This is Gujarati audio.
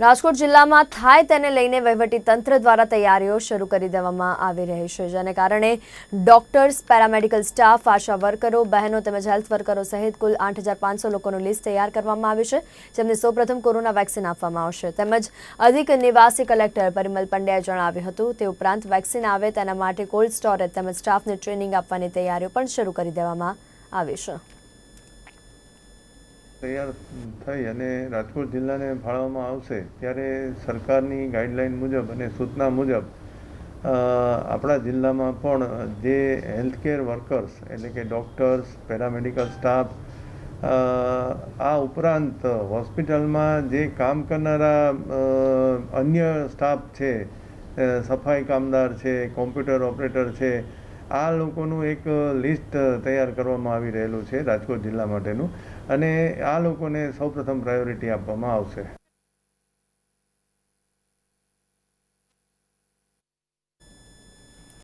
રાજકોટ જિલ્લામાં થાય તેને લઈને વહીવટી તંત્ર દ્વારા તૈયારીઓ શરૂ કરી દેવામાં આવી રહી છે, જેને કારણે ડોક્ટર્સ, પેરામેડિકલ સ્ટાફ, આશા વર્કરો, બહેનો તેમજ હેલ્થ વર્કરો સહિત કુલ આઠ હજાર પાંચસો લોકોનું લિસ્ટ તૈયાર કરવામાં આવ્યું છે, જેમને સૌપ્રથમ કોરોના વેક્સિન આપવામાં આવશે. તેમજ અધિક નિવાસી કલેક્ટર પરિમલ પંડ્યાએ જણાવ્યું હતું, તે ઉપરાંત વેક્સિન આવે તેના માટે કોલ્ડ સ્ટોરેજ તેમજ સ્ટાફને ટ્રેનિંગ આપવાની તૈયારીઓ પણ શરૂ કરી દેવામાં આવી છે. તૈયાર થઈ અને રાજકોટ જિલ્લાને ફાળવવામાં આવશે, ત્યારે સરકારની ગાઈડલાઈન મુજબ અને સૂચના મુજબ આપણા જિલ્લામાં પણ જે હેલ્થકેર વર્કર્સ એટલે કે ડૉક્ટર્સ, પેરામેડિકલ સ્ટાફ આ ઉપરાંત હોસ્પિટલમાં જે કામ કરનારા અન્ય સ્ટાફ છે સફાઈ કામદાર છે, કોમ્પ્યુટર ઓપરેટર છે આ લોકોનું એક લિસ્ટ તૈયાર કરવામાં આવી રહેલું છે રાજકોટ જિલ્લા માટેનું. અને આ લોકોને સૌપ્રથમ પ્રાયોરિટી આપવામાં આવશે.